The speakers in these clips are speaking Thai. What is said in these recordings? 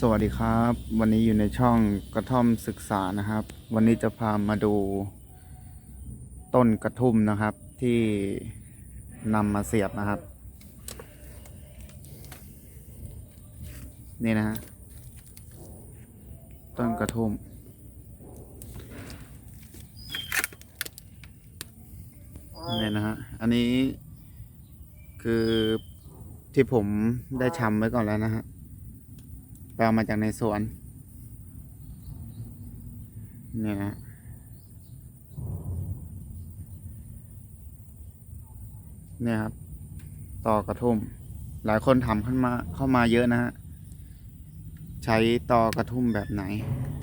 สวัสดีครับ วันนี้อยู่ในช่องกระท่อมศึกษานะครับ วันนี้จะพามาดู ต้นกระทุ่มนะครับ ที่นำมาเสียบนะครับ นี่นะฮะต้นกระทุ่ม นี่นะฮะ อันนี้คือที่ผมได้ชำไว้ก่อนแล้วนะฮะ ไปเอามาจากในสวน เนี่ยนะเนี่ยครับ ต่อกระทุ่ม หลายคนถามเข้ามาเข้ามาเยอะนะฮะ ใช้ตอกระทุ่มแบบไหน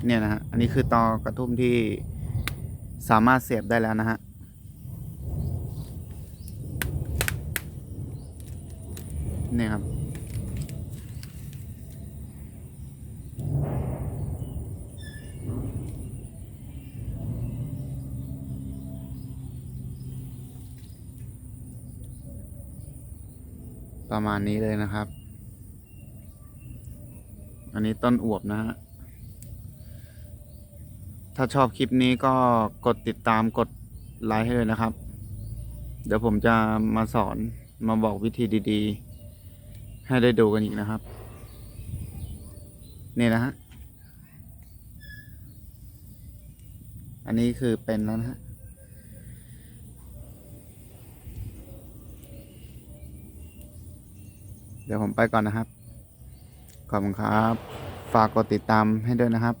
เนี่ยนะฮะ อันนี้คือตอกระทุ่มที่สามารถเสียบได้แล้วนะฮะ เนี่ยครับ ประมาณนี้เลยนะครับ อันนี้ต้นอวบนะฮะ ถ้าชอบคลิปนี้ก็กดติดตามกดไลค์ให้เลยนะครับ เดี๋ยวผมจะมาสอนมาบอกวิธีดีๆ ให้ได้ดูกันอีกนะครับ นี่นะฮะ อันนี้คือเป็นแล้วนะฮะ เดี๋ยวผมไปก่อนนะครับ ขอบคุณครับ ฝากกดติดตามให้ด้วยนะครับ